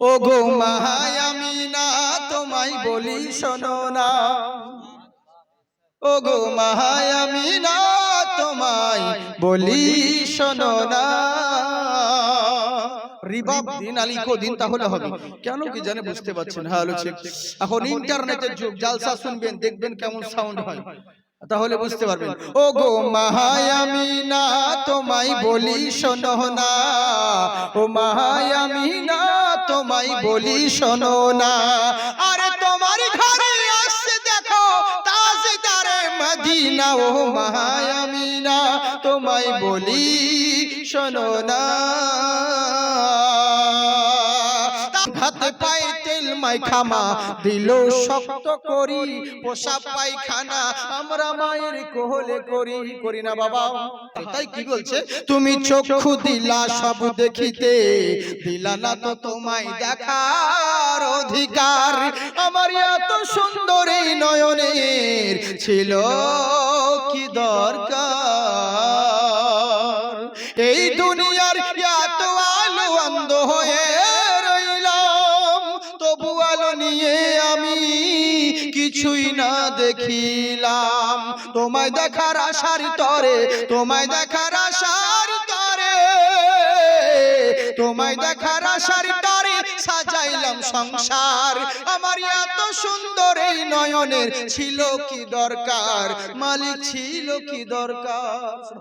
ও গো মাহায় আমি না তোমায় বলি শোনো না। ও গো মাহায় আমি না তোমায় বলি শোনো না। রিবাব দিন আলী দিন তাহলে হবে। কেন কি জানে বুঝতে পারছেন? এখন ইন্টারনেটের যুগ জালসা শুনবেন দেখবেন কেমন সাউন্ড হয়। তাহলে বুঝতে পারবেন। ও গো না তোমায় বলি শোনো না। ও মাহায় আমি না তোমায় বলি শোনো না। আরে তোমার ঘরে আসছে দেখো, তাজদারে মদিনা ও মায়ামিনা তোমায় বলি শোনো না। হাতে পায়ে তেল মাই খামা দিল শক্ত করি পোষা পায়খানা। আমরা মায়ের কোহলে করি করি না বাবা। তাই কি বলছে? তুমি চক্ষু দিলা সব দেখিতে। দিলা না তো তোমায় দেখার অধিকার। আমার এত সুন্দর এই নয়নের ছিল কি দরকার? কিছুই না দেখিলাম। তোমায় দেখার আশার তরে, তোমায় দেখার আশার তরে। তোমায় দেখার আশার তরে সাজাইলাম সংসার। আমার এত সুন্দর এই নয়নের ছিল কি দরকার? মালিক ছিল কি দরকার?